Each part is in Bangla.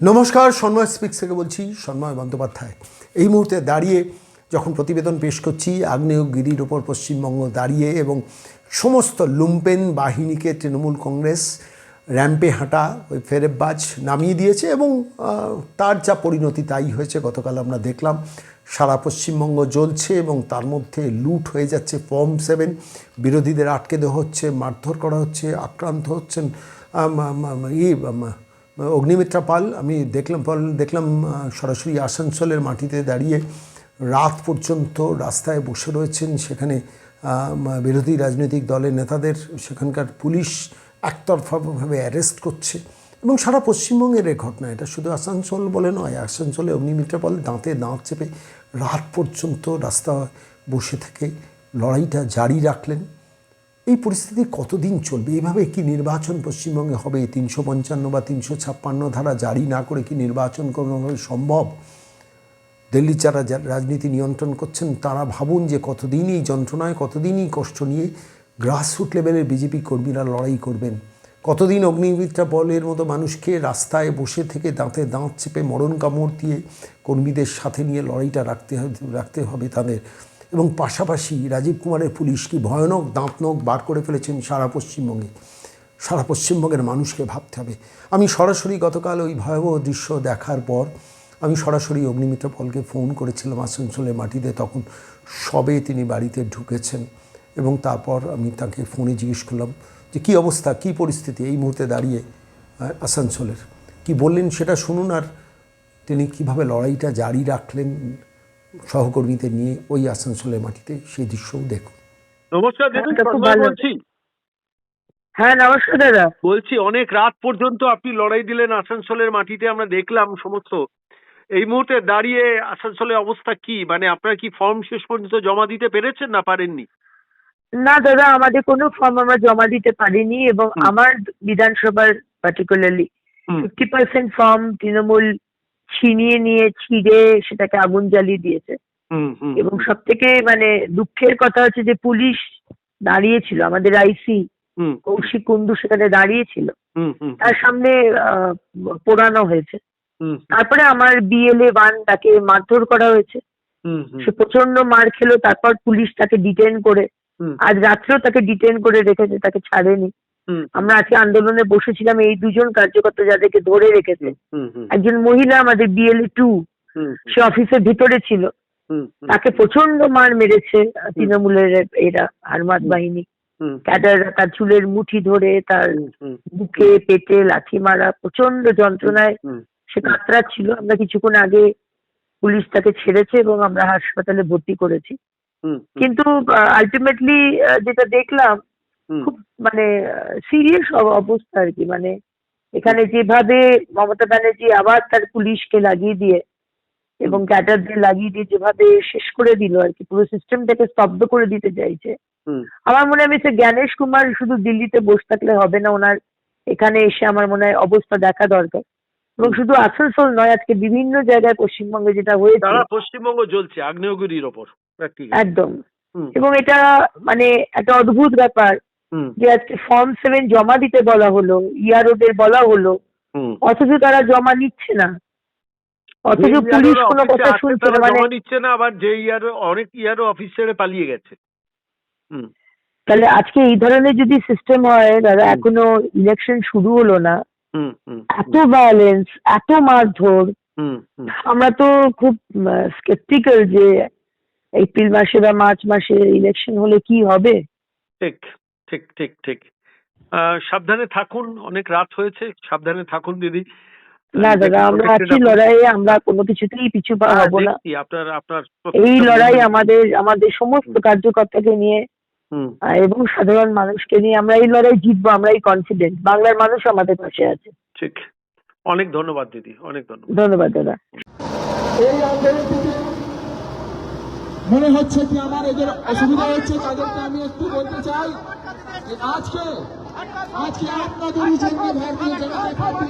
নমস্কার, সন্ময় স্পিক্স থেকে বলছি সন্ময় বন্দ্যোপাধ্যায়। এই মুহূর্তে দাঁড়িয়ে যখন প্রতিবেদন পেশ করছি, আগ্নেয়গিরির ওপর পশ্চিমবঙ্গ দাঁড়িয়ে এবং সমস্ত লুম্পেন বাহিনীকে তৃণমূল কংগ্রেস র্যাম্পে হাঁটা, ওই ফেরেববাজ নামিয়ে দিয়েছে এবং তার যা পরিণতি তাই হয়েছে, গতকাল আমরা দেখলাম। সারা পশ্চিমবঙ্গ জ্বলছে এবং তার মধ্যে লুট হয়ে যাচ্ছে ফর্ম সেভেন। বিরোধীদের আটকে দেওয়া হচ্ছে, মারধর করা হচ্ছে, আক্রান্ত হচ্ছেন অগ্নিমিত্রা পাল, আমি দেখলাম, পাল, দেখলাম সরাসরি আসানসোলের মাটিতে দাঁড়িয়ে রাত পর্যন্ত রাস্তায় বসে রয়েছেন সেখানে বিরোধী রাজনৈতিক দলের নেতাদের, সেখানকার পুলিশ একতরফাভাবে অ্যারেস্ট করছে। এবং সারা পশ্চিমবঙ্গের এ ঘটনা, এটা শুধু আসানসোল বলে নয়, আসানসোলে অগ্নিমিত্রা পাল দাঁতে দাঁত চেপে রাত পর্যন্ত রাস্তা বসে থেকে লড়াইটা জারি রাখলেন। এই পরিস্থিতি কতদিন চলবে? এইভাবে কি নির্বাচন পশ্চিমবঙ্গে হবে? তিনশো পঞ্চান্ন বা তিনশো ছাপ্পান্ন ধারা জারি না করে কি নির্বাচন কোনোভাবে সম্ভব? দিল্লি যারা রাজনীতি নিয়ন্ত্রণ করছেন, তারা ভাবুন যে কতদিন এই যন্ত্রণায়, কতদিনই কষ্ট নিয়ে গ্রাসরুট লেভেলের বিজেপি কর্মীরা লড়াই করবেন। কতদিন অগ্নিমিত্রা বলের মতো মানুষকে রাস্তায় বসে থেকে দাঁতে দাঁত চেপে মরণ কামড় দিয়ে কর্মীদের সাথে নিয়ে লড়াইটা রাখতে রাখতে হবে তাদের। এবং পাশাপাশি রাজীব কুমারের পুলিশ কি ভয়ানক দাঁত নখ বার করে ফেলেছেন সারা পশ্চিমবঙ্গে? সারা পশ্চিমবঙ্গের মানুষকে ভাবতে হবে। আমি সরাসরি গতকাল ওই ভয়াবহ দৃশ্য দেখার পর আমি সরাসরি অগ্নিমিত্রা পলকে ফোন করেছিলাম আসানসোলের মাটিতে। তখন সবে তিনি বাড়িতে ঢুকেছেন এবং তারপর আমি তাকে ফোনে জিজ্ঞেস করলাম যে, কী অবস্থা? কী পরিস্থিতি? এই মুহূর্তে দাঁড়িয়ে আসানসোলের। কি বললেন সেটা শুনুন আর তিনি কীভাবে লড়াইটা জারি রাখলেন? সহকর্মীদের নিয়ে ওই আসানসোলের মাটিতে সেই দৃশ্যও দেখুন নমস্কার হ্যাঁ। বলছি? হ্যাঁ নমস্কার দাদা। বলছি অনেক রাত পর্যন্ত আপনি লড়াই দিলেন আসানসোলের মাটিতে আমরা দেখলাম সমস্ত। এই মুহূর্তে দাঁড়িয়ে আসানসোলের অবস্থা কি? মানে আপনারা কি ফর্ম শেষ পর্যন্ত জমা দিতে পেরেছেন না পারেননি? না দাদা আমাদের কোনো ফর্ম আমরা জমা দিতে পারিনি এবং আমার বিধানসভার particularly fifty percent from Trinamool ছিনিয়ে নিয়ে ছিঁড়ে সেটাকে আগুন জ্বালিয়ে দিয়েছে। এবং সব থেকে মানে দুঃখের কথা হচ্ছে যে পুলিশ দাঁড়িয়েছিল আমাদের আইসি কৌশিক কুন্ডু সেখানে দাঁড়িয়েছিল। তার সামনে আহ, পোড়ানো হয়েছে। তারপরে আমার বিএলএ ওয়ান তাকে মারধর করা হয়েছে। সে প্রচণ্ড মার খেলো তারপর পুলিশ তাকে ডিটেন করে আজ রাত্রেও তাকে ডিটেন করে রেখেছে তাকে ছাড়েনি। আমরা আজকে আন্দোলনে বসেছিলাম এই দুজন কার্যকর্তা যাদেরকে ধরে রেখেছে। একজন মহিলা আমাদের বিএলএ টু সে অফিসের ভিতরে ছিল। তাকে প্রচণ্ড মার মেরেছে তৃণমূলের এরা হারমাত বাহিনী। ক্যাডাররা তার চুলের মুঠি ধরে তার বুকে পেটে লাথি মারা প্রচণ্ড যন্ত্রণায় সে কাতরাচ্ছিল। আমরা কিছুক্ষণ আগে পুলিশ তাকে ছেড়েছে এবং আমরা হাসপাতালে ভর্তি করেছি। কিন্তু আলটিমেটলি যেটা দেখলাম খুব মানে সিরিয়াস অবস্থা আর কি। মানে এখানে যেভাবে মমতা ব্যানার্জি আবার তার পুলিশকে লাগিয়ে দিয়ে এবং ক্যাডারদের লাগিয়ে দিয়ে যেভাবে শেষ করে দিল আর কি পুরো সিস্টেমটাকে স্তব্ধ করে দিতে চাইছে। আমার মনে হয় মিস্টার জ্ঞানেশ কুমার শুধু দিল্লিতে বসে থাকলে হবে না ওনার এখানে এসে আমার মনে হয় অবস্থা দেখা দরকার। এবং শুধু আসানসোল নয় আজকে বিভিন্ন জায়গায় পশ্চিমবঙ্গে যেটা হয়েছে পশ্চিমবঙ্গ জ্বলছে আগ্নেয়গিরির ওপর একদম। এবং এটা মানে একটা অদ্ভুত ব্যাপার যে আজকে ফর্ম সেভেন জমা দিতে বলা হলো ইয়ারোদের বলা হলো অথচ তারা জমা নিচ্ছে না। অথচ যে পুলিশ কোনো কথা শুনছে না মানে নিচ্ছে না আবার যে ইয়ারও অনেক ইয়ারও অফিস ছেড়ে পালিয়ে গেছে। হুম। তাহলে আজকে এই ধরনের যদি সিস্টেম হয় দাদা এখনও ইলেকশন শুরু হলো না। এত ভায়োলেন্স এত মারধর। আমরা তো খুব স্কেপটিক্যাল যে এপ্রিল মাসে বা মার্চ মাসে ইলেকশন হলে কি হবে? ঠিক। ঠিক ঠিক ঠিক। সাবধানে থাকুন অনেক রাত হয়েছে সাবধানে থাকুন দিদি। না দাদা আমরা আছি লড়াইয়ে আমরা কোনো কিছুতেই পিছু পা হব না। আপনার আপনার এই লড়াই আমাদের আমাদের সমস্ত কার্যকর্তাকে নিয়ে এবং সাধারণ মানুষকে নিয়ে আমরা এই লড়াই জিতবো আমরা এই কনফিডেন্ট বাংলার মানুষ আমাদের পাশে আছে। ঠিক। অনেক ধন্যবাদ দিদি। অনেক ধন্যবাদ। ধন্যবাদ দাদা। এই আন্দোলন মনে হচ্ছে কি আমার এদের অসুবিধা হচ্ছে? তাদেরকে আমি একটু বলতে চাই আজকে আজকে আপনাদেরই জন্য ভারতীয় জনতা পার্টি।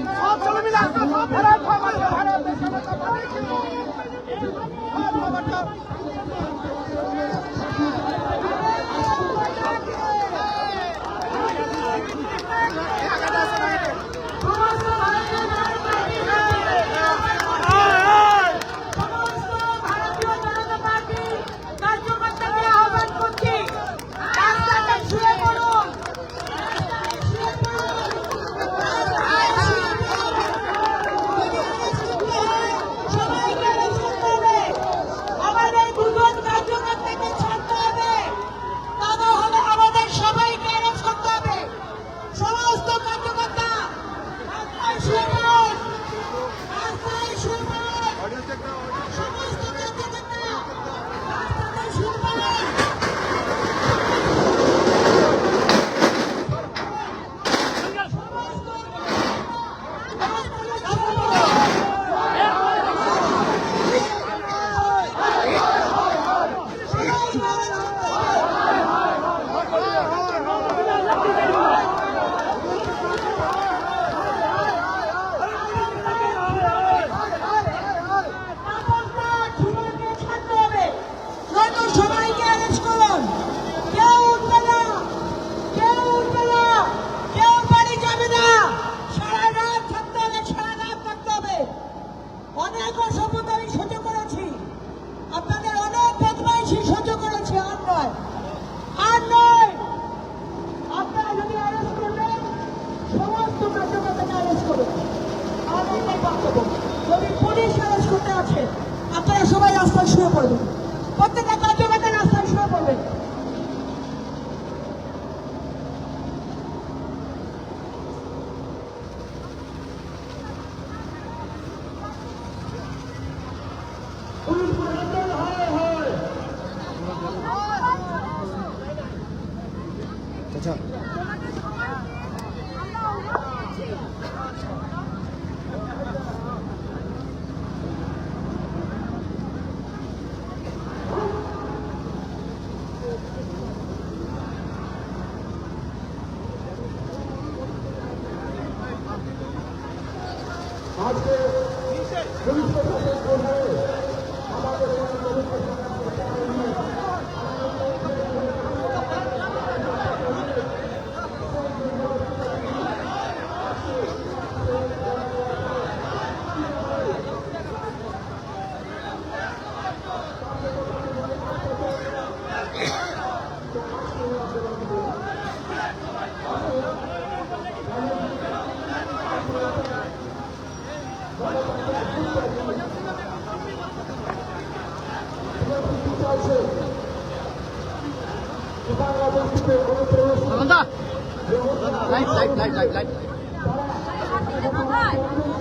我们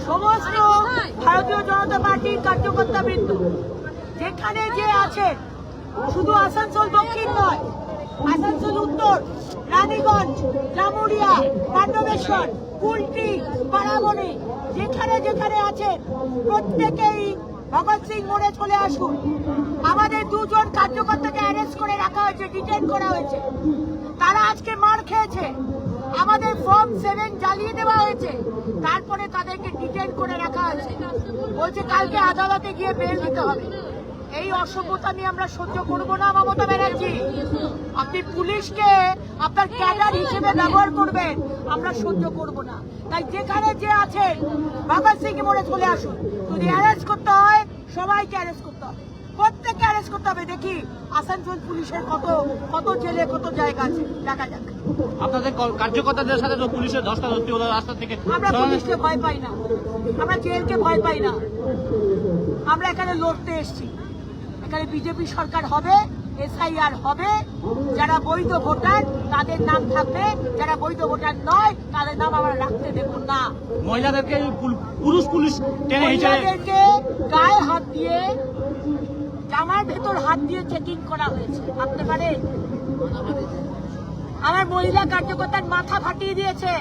সমস্ত ভারতীয় জনতা পার্টির কার্যকর্তা বৃন্দ, যেখানে যে আছে শুধু আসানসোল দক্ষিণ নয়, আসানসোল উত্তর, রানীগঞ্জ জামুরিয়া পাণ্ডবেশ্বর কুলটি পাড়াবনি, যেখানে যেখানে আছেন, প্রত্যেকেই ভগৎ সিং মোড়ে চলে আসুন। আমাদের দুজন কার্যকর্তাকে অ্যারেস্ট করে রাখা হয়েছে ডিটেন করা হয়েছে। তারা আজকে মার খেয়েছে। আমাদের ফর্ম সেভেন জ্বালিয়ে দেওয়া হয়েছে। তারপরে তাদেরকে ডিটেন করে রাখা হয়েছে। বলছে কালকে আদালতে গিয়ে বের দিতে হবে। এই অসভ্যতা নিয়ে আমরা সহ্য করব না মমতা ব্যানার্জি। আপনি পুলিশকে আপনার ক্যাডার হিসেবে ব্যবহার করবেন আমরা সহ্য করব না। তাই যেখানে যে আছেন ভগৎ সিং মোড়ে চলে আসুন। যদি অ্যারেস্ট করতে হয় সবাইকে অ্যারেস্ট করতে হবে। প্রত্যেককে অ্যারেস্ট করতে হবে। দেখি আসানসোল পুলিশের কত কত জেলে কত জায়গা আছে। দেখা যাক। আপনাদের কার্যকর্তাদের সাথে তো পুলিশের ধস্তাধস্তি হলো রাস্তা থেকে। আমরা পুলিশকে ভয় পাই না। আমরা জেলকে ভয় পাই না। আমরা এখানে লড়তে এসেছি। এখানে বিজেপি সরকার হবে এসআইআর হবে যারা বৈধ ভোটার তাদের নাম থাকবে যারা বৈধ ভোটার নয় তাদের নাম আমরা রাখতে দেব না। মহিলাদেরকে পুরুষ পুলিশ মহিলাদেরকে গায়ে হাত দিয়ে জামার ভেতর হাত দিয়ে চেকিং করা হয়েছে ভাবতে পারে আমার মহিলা কার্যকর্তার মাথা ফাটিয়ে দিয়েছে।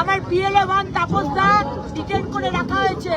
আমার BLA one Tapas da detain করে রাখা হয়েছে।